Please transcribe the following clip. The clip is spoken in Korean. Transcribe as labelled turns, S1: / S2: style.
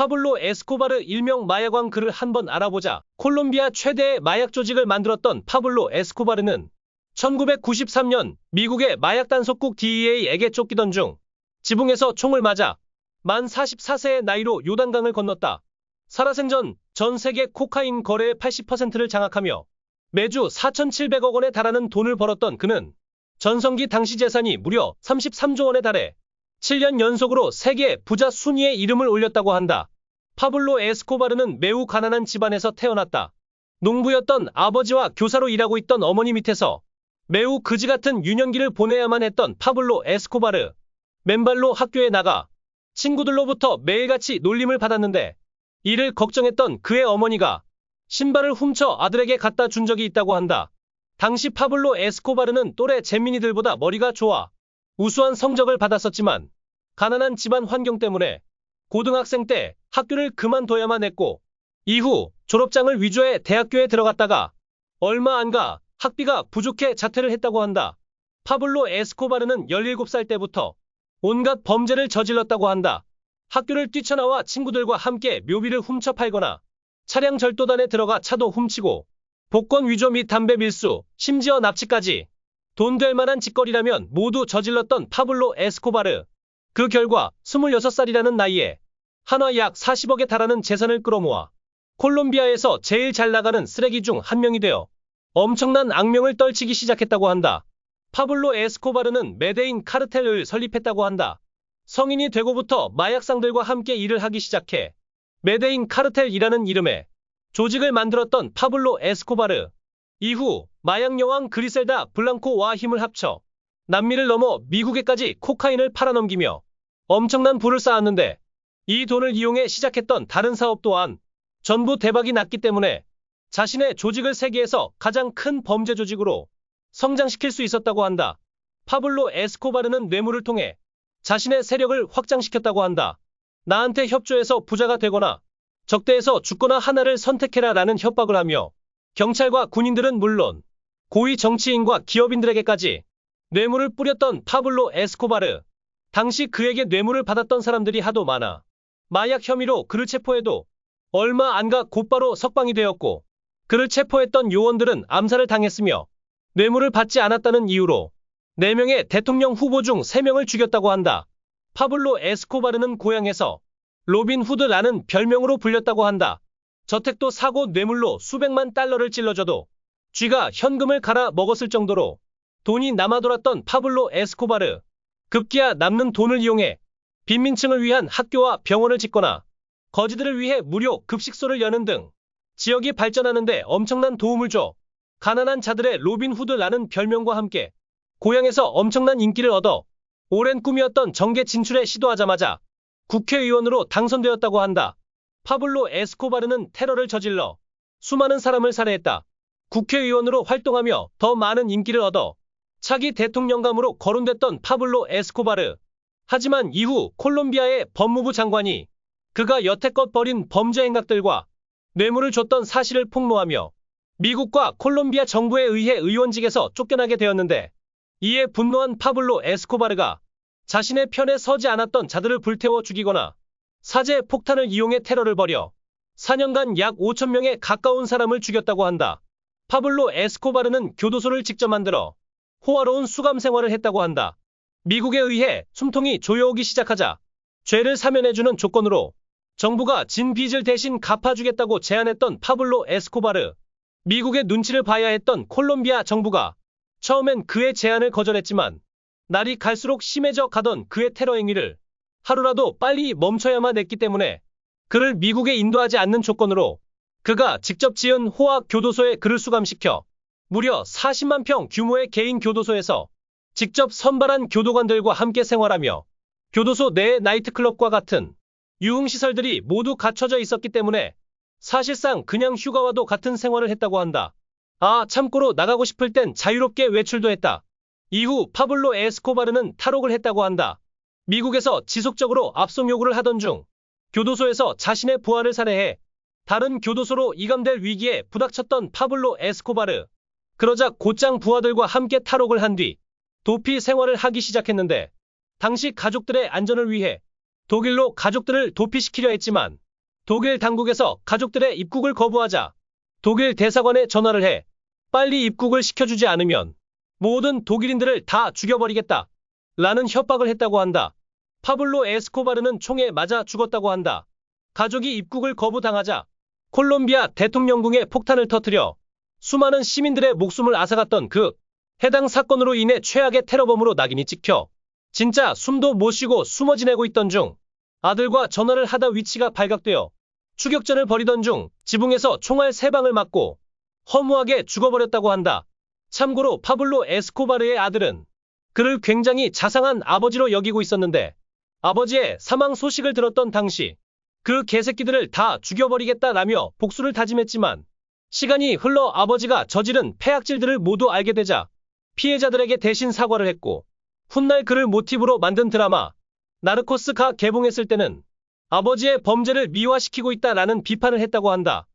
S1: 파블로 에스코바르 일명 마약왕 그를 한번 알아보자. 콜롬비아 최대의 마약 조직을 만들었던 파블로 에스코바르는 1993년 미국의 마약 단속국 DEA에게 쫓기던 중 지붕에서 총을 맞아 만 44세의 나이로 요단강을 건넜다. 살아생전 전 세계 코카인 거래의 80%를 장악하며 매주 4,700억 원에 달하는 돈을 벌었던 그는 전성기 당시 재산이 무려 33조 원에 달해 7년 연속으로 세계 부자 순위에 이름을 올렸다고 한다. 파블로 에스코바르는 매우 가난한 집안에서 태어났다. 농부였던 아버지와 교사로 일하고 있던 어머니 밑에서 매우 그지 같은 유년기를 보내야만 했던 파블로 에스코바르. 맨발로 학교에 나가 친구들로부터 매일같이 놀림을 받았는데 이를 걱정했던 그의 어머니가 신발을 훔쳐 아들에게 갖다 준 적이 있다고 한다. 당시 파블로 에스코바르는 또래 재민이들보다 머리가 좋아 우수한 성적을 받았었지만 가난한 집안 환경 때문에 고등학생 때 학교를 그만둬야만 했고 이후 졸업장을 위조해 대학교에 들어갔다가 얼마 안 가 학비가 부족해 자퇴를 했다고 한다. 파블로 에스코바르는 17살 때부터 온갖 범죄를 저질렀다고 한다. 학교를 뛰쳐나와 친구들과 함께 묘비를 훔쳐 팔거나 차량 절도단에 들어가 차도 훔치고 복권 위조 및 담배 밀수, 심지어 납치까지 돈 될 만한 짓거리라면 모두 저질렀던 파블로 에스코바르. 그 결과 26살이라는 나이에 한화 약 40억에 달하는 재산을 끌어모아 콜롬비아에서 제일 잘 나가는 쓰레기 중 한 명이 되어 엄청난 악명을 떨치기 시작했다고 한다. 파블로 에스코바르는 메데인 카르텔을 설립했다고 한다. 성인이 되고부터 마약상들과 함께 일을 하기 시작해 메데인 카르텔이라는 이름의 조직을 만들었던 파블로 에스코바르. 이후 마약 여왕 그리셀다 블랑코와 힘을 합쳐 남미를 넘어 미국에까지 코카인을 팔아넘기며 엄청난 부를 쌓았는데 이 돈을 이용해 시작했던 다른 사업 또한 전부 대박이 났기 때문에 자신의 조직을 세계에서 가장 큰 범죄 조직으로 성장시킬 수 있었다고 한다. 파블로 에스코바르는 뇌물을 통해 자신의 세력을 확장시켰다고 한다. 나한테 협조해서 부자가 되거나 적대에서 죽거나 하나를 선택해라 라는 협박을 하며 경찰과 군인들은 물론 고위 정치인과 기업인들에게까지 뇌물을 뿌렸던 파블로 에스코바르. 당시 그에게 뇌물을 받았던 사람들이 하도 많아 마약 혐의로 그를 체포해도 얼마 안 가 곧바로 석방이 되었고 그를 체포했던 요원들은 암살을 당했으며 뇌물을 받지 않았다는 이유로 4명의 대통령 후보 중 3명을 죽였다고 한다. 파블로 에스코바르는 고향에서 로빈 후드라는 별명으로 불렸다고 한다. 저택도 사고 뇌물로 수백만 달러를 찔러줘도 쥐가 현금을 갈아 먹었을 정도로 돈이 남아돌았던 파블로 에스코바르. 급기야 남는 돈을 이용해 빈민층을 위한 학교와 병원을 짓거나 거지들을 위해 무료 급식소를 여는 등 지역이 발전하는 데 엄청난 도움을 줘 가난한 자들의 로빈 후드라는 별명과 함께 고향에서 엄청난 인기를 얻어 오랜 꿈이었던 정계 진출에 시도하자마자 국회의원으로 당선되었다고 한다. 파블로 에스코바르는 테러를 저질러 수많은 사람을 살해했다. 국회의원으로 활동하며 더 많은 인기를 얻어 차기 대통령감으로 거론됐던 파블로 에스코바르. 하지만 이후 콜롬비아의 법무부 장관이 그가 여태껏 벌인 범죄 행각들과 뇌물을 줬던 사실을 폭로하며 미국과 콜롬비아 정부에 의해 의원직에서 쫓겨나게 되었는데 이에 분노한 파블로 에스코바르가 자신의 편에 서지 않았던 자들을 불태워 죽이거나 사제 폭탄을 이용해 테러를 벌여 4년간 약 5천 명에 가까운 사람을 죽였다고 한다. 파블로 에스코바르는 교도소를 직접 만들어 호화로운 수감 생활을 했다고 한다. 미국에 의해 숨통이 조여오기 시작하자 죄를 사면해주는 조건으로 정부가 진 빚을 대신 갚아주겠다고 제안했던 파블로 에스코바르. 미국의 눈치를 봐야 했던 콜롬비아 정부가 처음엔 그의 제안을 거절했지만 날이 갈수록 심해져 가던 그의 테러 행위를 하루라도 빨리 멈춰야만 했기 때문에 그를 미국에 인도하지 않는 조건으로 그가 직접 지은 호학 교도소에 그를 수감시켜 무려 40만 평 규모의 개인 교도소에서 직접 선발한 교도관들과 함께 생활하며 교도소 내 나이트클럽과 같은 유흥시설들이 모두 갖춰져 있었기 때문에 사실상 그냥 휴가와도 같은 생활을 했다고 한다. 아, 참고로 나가고 싶을 땐 자유롭게 외출도 했다. 이후 파블로 에스코바르는 탈옥을 했다고 한다. 미국에서 지속적으로 압송 요구를 하던 중 교도소에서 자신의 부하를 살해해 다른 교도소로 이감될 위기에 부닥쳤던 파블로 에스코바르. 그러자 곧장 부하들과 함께 탈옥을 한 뒤 도피 생활을 하기 시작했는데 당시 가족들의 안전을 위해 독일로 가족들을 도피시키려 했지만 독일 당국에서 가족들의 입국을 거부하자 독일 대사관에 전화를 해 빨리 입국을 시켜주지 않으면 모든 독일인들을 다 죽여버리겠다. 라는 협박을 했다고 한다. 파블로 에스코바르는 총에 맞아 죽었다고 한다. 가족이 입국을 거부당하자 콜롬비아 대통령궁에 폭탄을 터뜨려 수많은 시민들의 목숨을 앗아갔던 그 해당 사건으로 인해 최악의 테러범으로 낙인이 찍혀 진짜 숨도 못 쉬고 숨어 지내고 있던 중 아들과 전화를 하다 위치가 발각되어 추격전을 벌이던 중 지붕에서 총알 세방을 맞고 허무하게 죽어버렸다고 한다. 참고로 파블로 에스코바르의 아들은 그를 굉장히 자상한 아버지로 여기고 있었는데 아버지의 사망 소식을 들었던 당시 그 개새끼들을 다 죽여버리겠다라며 복수를 다짐했지만 시간이 흘러 아버지가 저지른 폐악질들을 모두 알게 되자 피해자들에게 대신 사과를 했고 훗날 그를 모티브로 만든 드라마 나르코스가 개봉했을 때는 아버지의 범죄를 미화시키고 있다라는 비판을 했다고 한다.